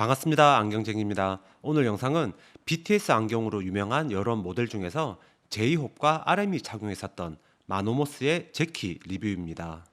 반갑습니다. 안경쟁입니다. 오늘 영상은 BTS 안경으로 유명한 여러 모델 중에서 제이홉과 RM이 착용했었던 마노모스의 제키 리뷰입니다.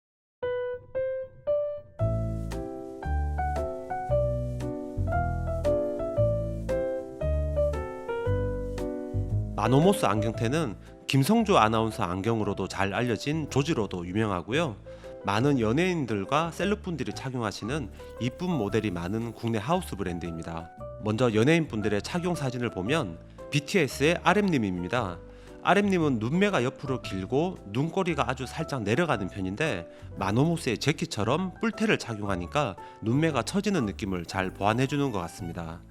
마노모스 안경테는 김성주 아나운서 안경으로도 잘 알려진 조지로도 유명하고요. 많은 연예인들과 셀럽분들이 착용하시는 이쁜 모델이 많은 국내 하우스 브랜드입니다. 먼저 연예인분들의 착용 사진을 보면 BTS의 RM님입니다. RM님은 눈매가 옆으로 길고 눈꼬리가 아주 살짝 내려가는 편인데 마노모스의 재키처럼 뿔테를 착용하니까 눈매가 처지는 느낌을 잘 보완해주는 것 같습니다.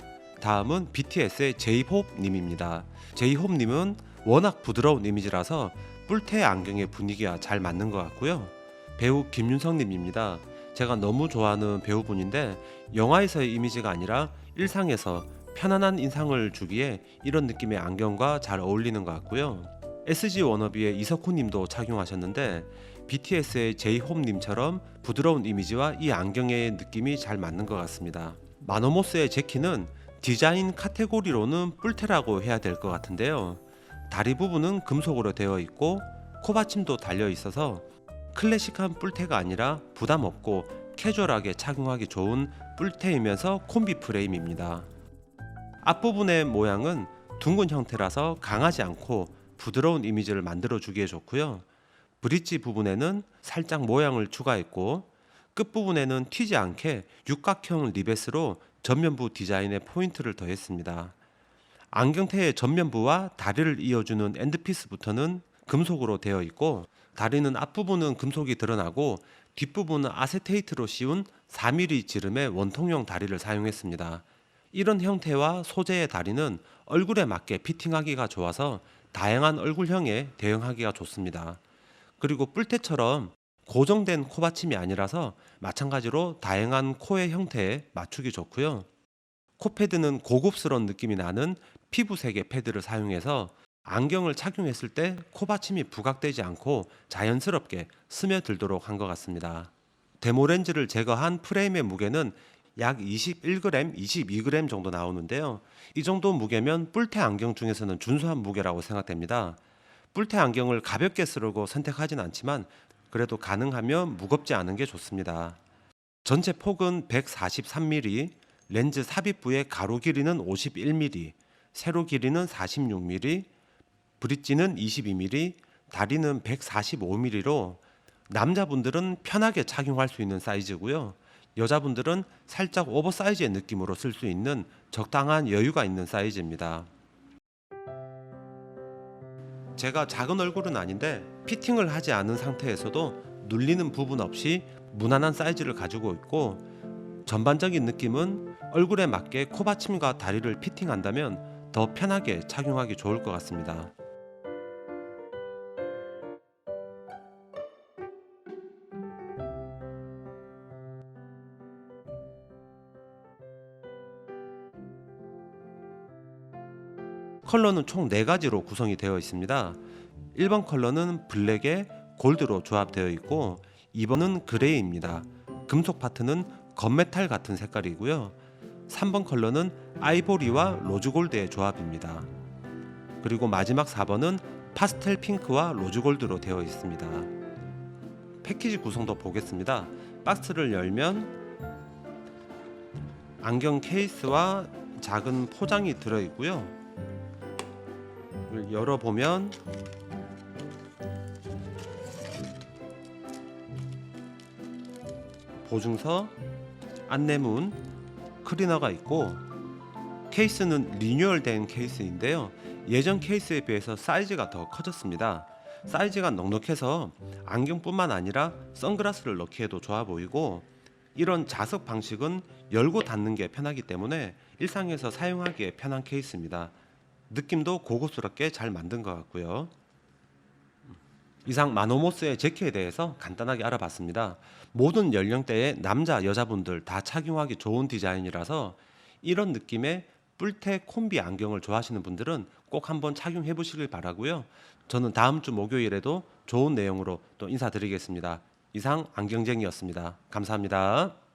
다음은 BTS의 제이홉님입니다. 제이홉님은 워낙 부드러운 이미지라서 뿔테 안경의 분위기와 잘 맞는 것 같고요. 배우 김윤성님입니다. 제가 너무 좋아하는 배우분인데 영화에서의 이미지가 아니라 일상에서 편안한 인상을 주기에 이런 느낌의 안경과 잘 어울리는 것 같고요. SG 워너비의 이석훈님도 착용하셨는데 BTS의 제이홉님처럼 부드러운 이미지와 이 안경의 느낌이 잘 맞는 것 같습니다. 마노모스의 제키는 디자인 카테고리로는 뿔테라고 해야 될 것 같은데요. 다리 부분은 금속으로 되어 있고 코받침도 달려 있어서 클래식한 뿔테가 아니라 부담 없고 캐주얼하게 착용하기 좋은 뿔테이면서 콤비 프레임입니다. 앞부분의 모양은 둥근 형태라서 강하지 않고 부드러운 이미지를 만들어 주기에 좋고요. 브릿지 부분에는 살짝 모양을 추가했고 끝부분에는 튀지 않게 육각형 리벳으로 전면부 디자인에 포인트를 더했습니다. 안경테의 전면부와 다리를 이어주는 엔드피스부터는 금속으로 되어 있고 다리는 앞부분은 금속이 드러나고 뒷부분은 아세테이트로 씌운 4mm 지름의 원통형 다리를 사용했습니다. 이런 형태와 소재의 다리는 얼굴에 맞게 피팅하기가 좋아서 다양한 얼굴형에 대응하기가 좋습니다. 그리고 뿔테처럼 고정된 코받침이 아니라서 마찬가지로 다양한 코의 형태에 맞추기 좋고요. 코패드는 고급스러운 느낌이 나는 피부색의 패드를 사용해서 안경을 착용했을 때 코받침이 부각되지 않고 자연스럽게 스며들도록 한 것 같습니다. 데모 렌즈를 제거한 프레임의 무게는 약 21g, 22g 정도 나오는데요. 이 정도 무게면 뿔테 안경 중에서는 준수한 무게라고 생각됩니다. 뿔테 안경을 가볍게 쓰려고 선택하진 않지만 그래도 가능하면 무겁지 않은 게 좋습니다. 전체 폭은 143mm, 렌즈 삽입부의 가로 길이는 51mm, 세로 길이는 46mm, 브릿지는 22mm, 다리는 145mm로 남자분들은 편하게 착용할 수 있는 사이즈고요. 여자분들은 살짝 오버사이즈의 느낌으로 쓸 수 있는 적당한 여유가 있는 사이즈입니다. 제가 작은 얼굴은 아닌데 피팅을 하지 않은 상태에서도 눌리는 부분 없이 무난한 사이즈를 가지고 있고 전반적인 느낌은 얼굴에 맞게 코받침과 다리를 피팅한다면 더 편하게 착용하기 좋을 것 같습니다. 컬러는 총 4가지로 구성이 되어 있습니다. 1번 컬러는 블랙에 골드로 조합되어 있고 2번은 그레이입니다. 금속 파트는 건메탈 같은 색깔이고요. 3번 컬러는 아이보리와 로즈골드의 조합입니다. 그리고 마지막 4번은 파스텔 핑크와 로즈골드로 되어 있습니다. 패키지 구성도 보겠습니다. 박스를 열면 안경 케이스와 작은 포장이 들어 있고요. 열어보면 보증서, 안내문, 클리너가 있고 케이스는 리뉴얼된 케이스인데요. 예전 케이스에 비해서 사이즈가 더 커졌습니다. 사이즈가 넉넉해서 안경뿐만 아니라 선글라스를 넣기에도 좋아 보이고 이런 자석 방식은 열고 닫는 게 편하기 때문에 일상에서 사용하기에 편한 케이스입니다. 느낌도 고급스럽게 잘 만든 것 같고요. 이상 마노모스의 재키에 대해서 간단하게 알아봤습니다. 모든 연령대의 남자, 여자분들 다 착용하기 좋은 디자인이라서 이런 느낌의 뿔테 콤비 안경을 좋아하시는 분들은 꼭 한번 착용해 보시길 바라고요. 저는 다음 주 목요일에도 좋은 내용으로 또 인사드리겠습니다. 이상 안경쟁이였습니다. 감사합니다.